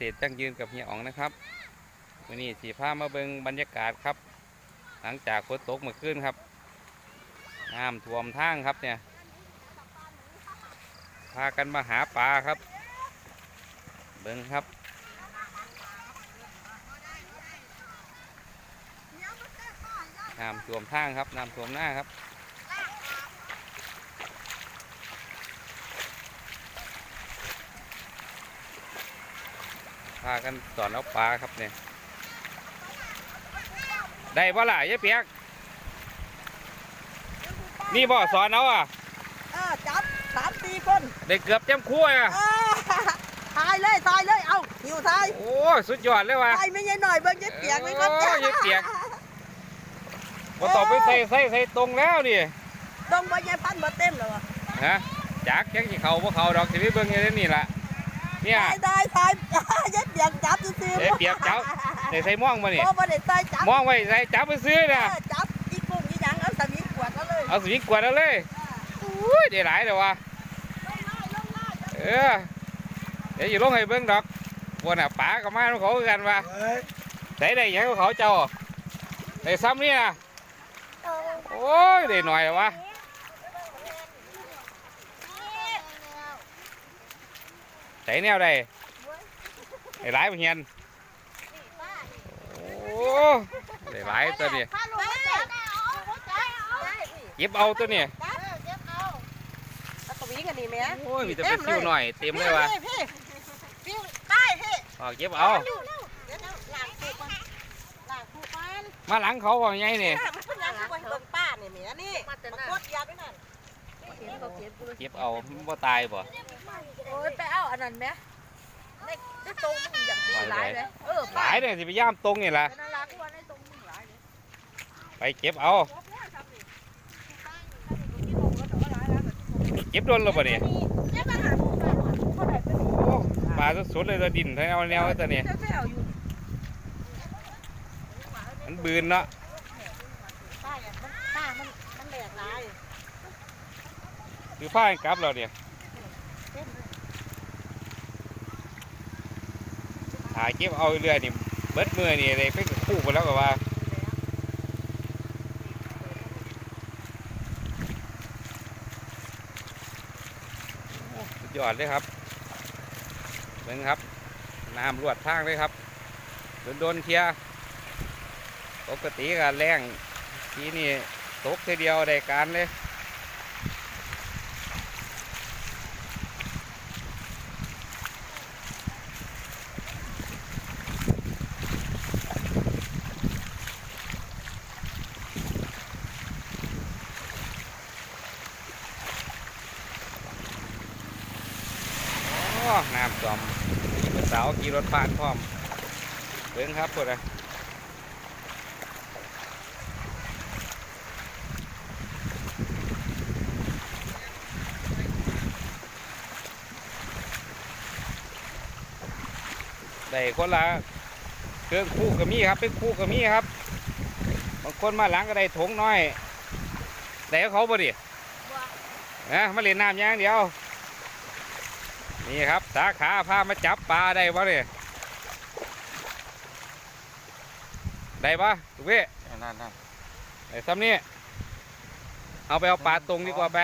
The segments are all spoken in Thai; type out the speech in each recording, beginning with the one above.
ษตรยั่งยืนกับเฮียอ๋องนะครับวันนี้สีผ้ามาเบิงบรรยากาศครับ หลังจากฝนตกเมื่อคืนครับน้ำท่วมทางครับเนี่ย พากันมาหาปลาครับ เบิงครับน้ำท่วมทางครับน้ำท่วมหน้าครับากันสอนเอาปลาครับเนี่ยได้บ่ล่ะยายเปียก นี่บ่สอนเอาอะเออจับสามสี่คนได้เกือบเต็มคู่อะเออทายเลยทายเลยเอาหิวทายโอ้สุดยอดเลยว่ะทายไม่ใช่หน่อยเบิ่งเย็ดเปียกไหมครับโอ้ยายเปียกบ่ต้องไปใส่ใส่ใส่ตรงแล้วนี่ต้องบ่ยายพันบ่เต็มเลยวะฮะจักยังสิเขาบ่เขาดอกสิไปเบิ่งอยู่ในนี่ล่ะ เนี่ยทายได้ทายเย็ดเปียกจับซื่อๆเย็ดเปียกจับได้ใส่ม่วงบ่นี่บ่บ่ได้ใส่จับม่วงไว้ใส่จับไปซื้อเอน่ะอจับอีกุ้งอีหยังเอาสวิงขวดเอาเลยเอาสวิงกวาดเอาเลยอุ้ยได้หลายเด้อว่ะเออเดี๋ยวอยู่ลงให้เบิ้งดอกวันน่ะป๋ากับมาเขาคือกันว่าได้ได้หยังกับเขาเจ้าได้ซ้ำนี่นะโอ้ยได้หน่อยวะใส่ แนวได้ได้หลายบ่เฮียนโอ้ได้หลายตัวนี้เก็บเอาตัวนี้เอาสวิงอันนี้แม่โอ้ยมีแต่เป็นซิวหน่อยเต็มเลยวะพี่พี่พี่ใต้พี่เอาเก็บเอาเดี๋ยวๆล้างคู่ก่อนล้างคู่ก่อนมาหลังเขาว่าไงนี่มันเป็นยังไงเบิ่งป้านี่แม่นี่มากดยาด้วยนั่นเก็บเอามันบ่ตายบ่โอ้ยไปเอาอันนั้นไหมในในตรงมึงอย่างที่หลายเลยเออหลายเนี่ยสิไปย่ามตรงนี่ล่ะเป็นอะไรกูว่าในตรงมึงหลายเลยไปเก็บเอาเก็บโดนแล้วบ่เนี่ยโอ้ปลาสุดๆเลยตัวดินทั้งเอาแนวตัวนี้เจ้าแถวอยู่ มันบืนเนาะป้าอะมันป้ามันมันแหลกลาย คือผ้าให้กลับแล้วเนี่ยาเก็บเอาเรื่อยนี่เบิดมือนี่เลยไปคู่ไปแล้วก็ว่าโอ้สุดยอดเลยครับเบิ่งครับน้ำรวดทางเลยครับโดนโดนๆเคลียปกติก็แรงทีนี่ตกทีเดียวได้การเลย โอ้น้ำจอมมีสาวขี่รถผ่านพร้อมเบิ้งครับพวกนะได้คนละเครื่องคู่กับมีครับเป็นคู่กับมีครับบางคนมาหลังก็ได้ถงน้อยได้กับเขาบ่ดินะมาเล่นน้ำอย่างเดียว นี่ครับสาขาพามาจับปลาได้ปะเนี่ยได้ปะทุกพี่นั่นนั่นไอ้ซ้ำนี่เอาไปเอาปลาตรงดีกว่าไป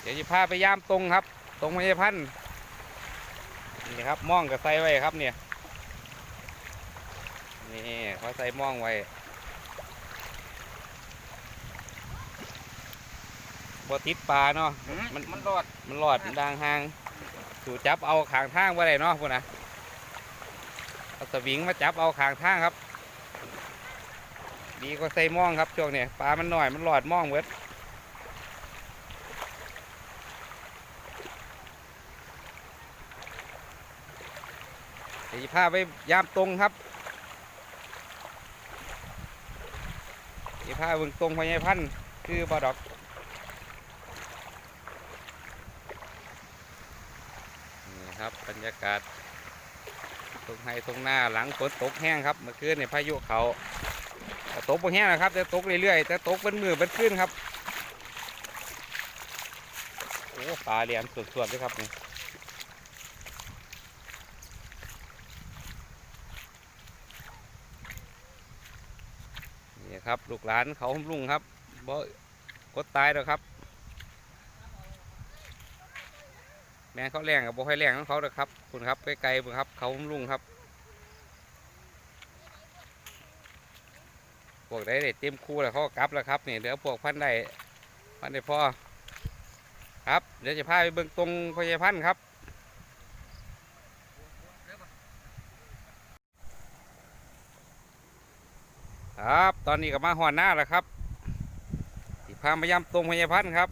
เดี๋ยวจะพาไปย่ามตรงครับ ตรงไม่ใช่พันธุ์นี่ครับม่องกับใส่ไว้ครับเนี่ยนี่เขาใส่ม่องไว้ บ่ติดปลาเนาะมันมันรอดมันหลอดมันดังห่างถูจับเอาขางทางไว้ได้เนาะพวกนะเอาสวิงมาจับเอาขางทางครับ ดีก็ใส่หม่องครับช่วงนี้ปลามันหน่อยมันหลอดหม่องเวิดเดี๋ยวจะพาไปยามตรงครับเดี๋ยวพาเบิ่งตรงพญายพันธุ์คือปลาดอก บรรยากาศตรงไห้ตรงหน้าหลังฝนตกแห้งครับเมื่อคืนเนี่ยพายุเขาตกบ่แห้งนะครับจะตกเรื่อยๆจะตกเป็นมือเป็นขึ้นครับโอ้ปลาเรียมสวนๆด้วยครับนี่นี่ครับลูกหลานเขาหุ่มลุงครับบ่กดตายแล้วครับ แม่เขาแรงกับบ่ค่อยแรงของเขาเลยครับคุณครับไกลๆพุ่นครับ เขาลุงครับพวกได้ได้เต็มคู่แล้วเขากลับแล้วครับนี่เหลือพวกพันได้พันได้พอครับ เดี๋ยวจะพาไปเบิ่งตรงพยาพันท์ครับครับ ตอนนี้ก็มาหอนหน้าแล้วครับที่พามาย้ำตรงพยาพันท์ครับ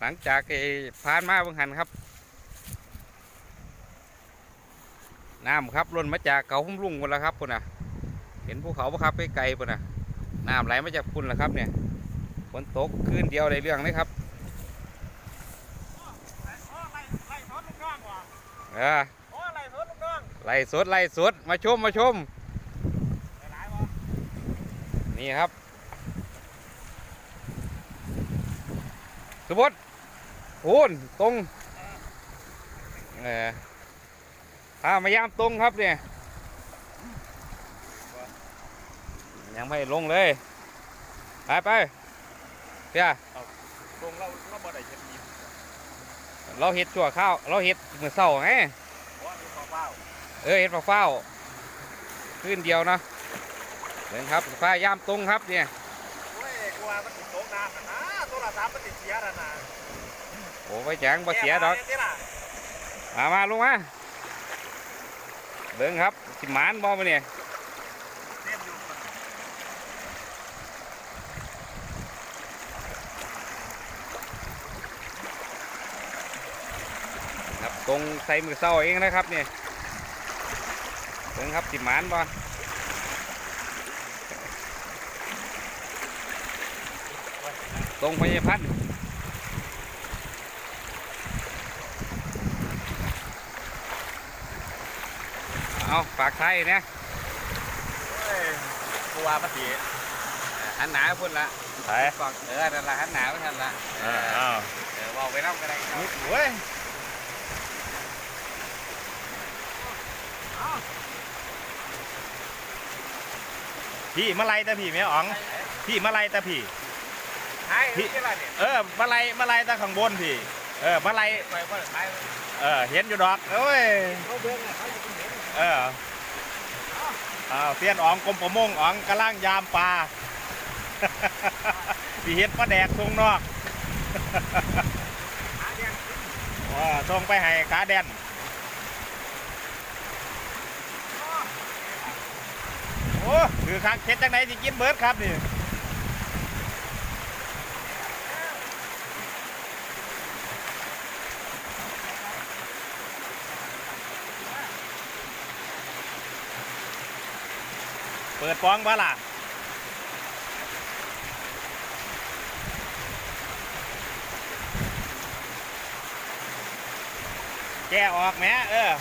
หลังจากไอ้ผ่านมาบิ่งหันครับ น้ำครับล้นมาจากเขาพุ่มลุงหมดแล้วครับพุ่นน่ะ เห็นภูเขาปะครับไกลพุ่นน่ะ น้ำไหลมาจากพุ่นแล้วครับเนี่ยฝนตกคืนเดียวได้เรื่องเลยครับเออไล่สดไล่สดมาชมมาชมนี่ครับ สมมติโอนตรงเออพามายามตรงครับเนี่ย ยังไม่ลงเลย ไปไปเดี๋ยวตรงเราเราบ่ได้เฮ็ดดีเราเห็ดชั่วข้าว เราเห็ดมือเศร้าไงเพราะว่ามีความเปล่าเออเห็ดเฝ้าๆขึ้นเดียวเนาะเดินครับฟ้ายามตรงครับเนี่ยโอ้ยกลัวมันติดโต๊ะน้ำนะนะโทรศัพท์มันติดเสียแล้วนะโอ้ไปแจงบ่เสียดอกแก้มาเนี่ยล่ะมามาลงมาเดินครับสิหมานบอมาเนี่ยเล่นอยู่ครับตรงใส่มือเศร้าเองนะครับเนี่ยเดินครับสิหมานบ ตรงพยาพันธ์เอาฝากไทยเนี่ยโอ้ยกลัวมันติหันหนาพุ่นละไปกล่องเออนั่นละหันหนาไว้ทันละเอออ้าวเออบอกไปน้ำก็ได้ครับโอ้ยพี่มาไล่ตาพี่แม่อ๋องพี่มาไล่ตา พี่ใช่พี่อะไรเนี่ยเออมาไล่มาไล่ตาข้างบนพี่เออมาไล่ไปพ่อท้ายเออเห็นอยู่ดอกโอ้ยเขาเบิ้งเนี่ยเขาจะเห็นเอออ้าวเสียนอ๋องกรมประมงอ๋องกำลังยามปลาพี่เห็ดปลาแดกทรงนอกหาแดงว่าส่งไปให้ขาแดนโอ้คือคักเฮ็ดจังไหนสิกินเบิร์ดครับนี่ ปิดฟองบ่ล่ะแกออกแม่เออ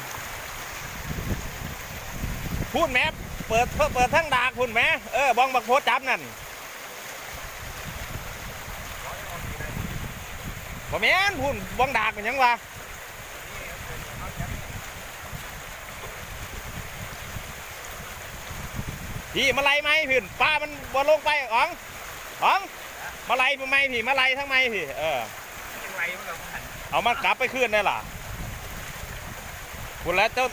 พูดแม่เปิดเปิดเปิดทั้งดากพูดแม่เออบ้องบักโพดจับนั่นบ่แม่นพูดบ้องดากเป็นยังวะ พี่มาไล่ไหมพี่ป้ามันบ่ลงไปอ๋องอ๋องมาไล่ทำไมพี่มาไล่ทั้งไมพี่เออยังไงมันก็หันเอามันกลับไปคืนได้ล่ะคุณแล้วเจ้า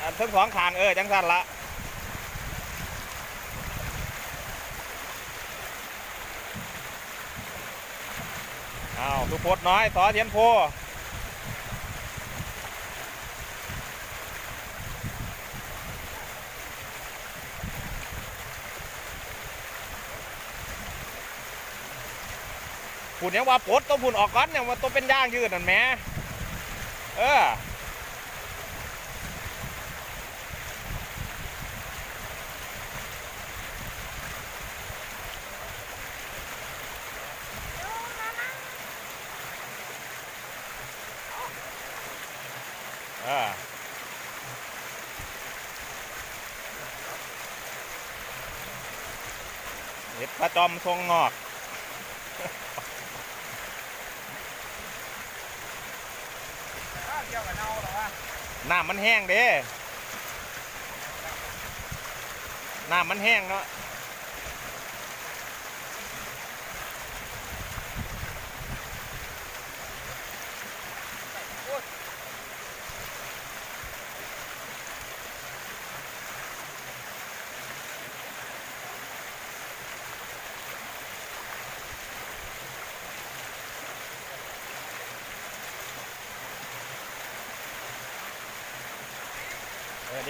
อ่าทั้งสองขางเออจังสันละอ้าวทุกพดน้อยต่อเทียนโพ พูดเนี่ยว่าปดตัวพูนออกก่อนเนี่ยว่าตัวเป็นย่างยืดนั่นแม่เออเออเห็ดปลาจอมทรงงอก กี่ยวกับเน่าหรอวะน้ำมันแห้งเด้น้ำมันแห้งเนาะ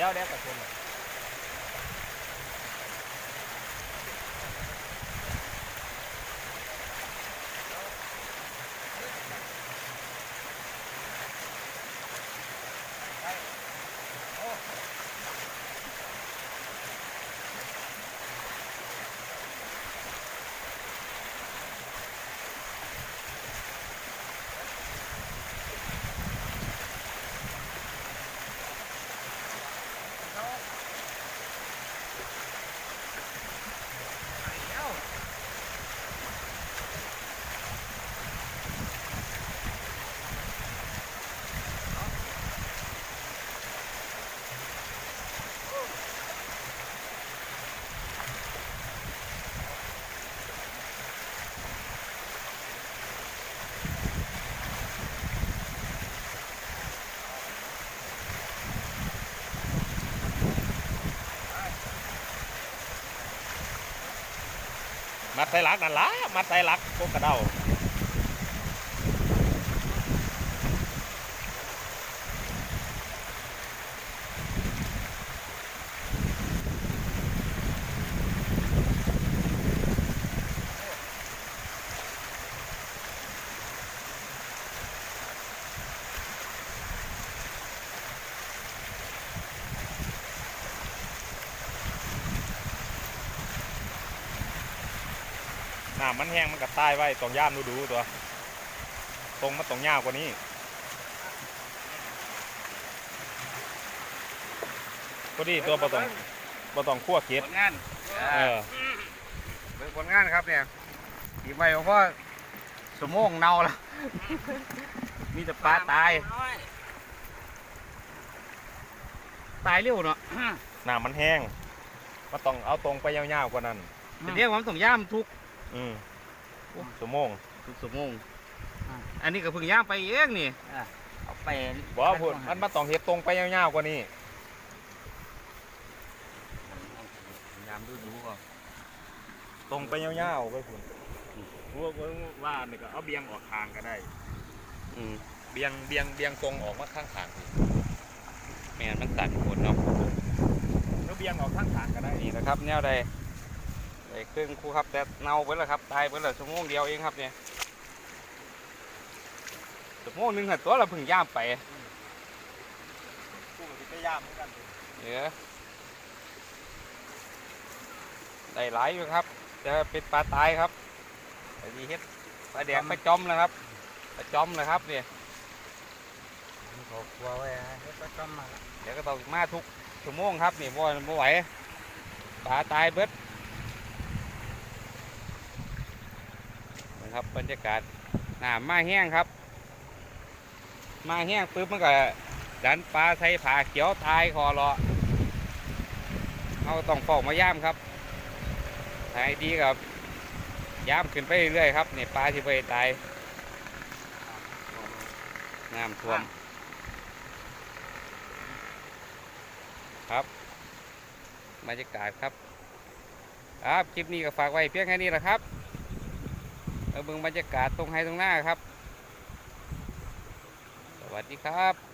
แล้วเนี่ยวกระชน มัดไตลักนั่นละมัดไตลักพวกกระเด้า น้ำมันแห้งมันก็ตายไว้ต้องย่ามดูดูๆตัว ตรงมันต้องยาวกว่านี้ก็ดีตัวบ่ต้องบ่ต้องคั่วเก็ผดลงานเออเบิ่งผลงานครับเนี่ยอีกใบเพราะสมองเน่าแล้วมีแต่ปลาตาย ตายเร็วเนาะน้ำมันแห้งมันต้องเอาตรงไปยาวๆกว่านั้นแต่เรียกว่ามันต้องย่ามทุก อืมชั่วโมงทุกสมองอันนี้ก็เพิ่งย่ามไปเองนี่เอาไปบ่พูดมันมันต้องเฮ็ดตรงไปยาวๆกว่านี้ยามดูดูก่อนตรงไปยาวๆไปพุ่นว่าว่าว่านี่ก็เอาเบียงออกทางก็ได้ อืมเบียงเบียงเบียงตรงออกมาข้างทางแม่นมันตัดผลเนาะแล้วเบียงออกข้างทางก็ได้นี่นะครับ แนวใด ใส่เครื่องคู่ครับแต่เน่าไปแล้วครับตายไปแล้วชั่วโมงเดียวเองครับเนี่ยชั่วโมงหนึงหันตัวเราเพิ่งย่ามไปกูก็สิไปย่ามเหมือนกันเหลือได้หลายอยู่ครับจะเป็นปลาตายครับแต่นี่เฮ็ดปลาแดงปลาจอมนะครับปลาจอมนะครับเนี่ยกลัวไว้ให้ประจำมาเดี๋ยวก็ต้องมาทุกชั่วโมงครับนี่บ่บ่ไหวปลาตายเบิดนะ ครับบรรยากาศน้ำมาแห้งครับ มาแห้งปุ๊บมันก็ดันปลาใส่ผาเขียวตายคอรอเอาต้องฟอกมาย่ามครับทายดีกับย่ามขึ้นไปเรื่อยๆครับเนี่ยปลาที่ไปตายน้ำท่วมครับบรรยากาศครับ ครับ คลิปนี้ก็ฝากไว้เพียงแค่นี้แหละครับ เบิ่งบรรยากาศตรงไฮตรงหน้าครับ สวัสดีครับ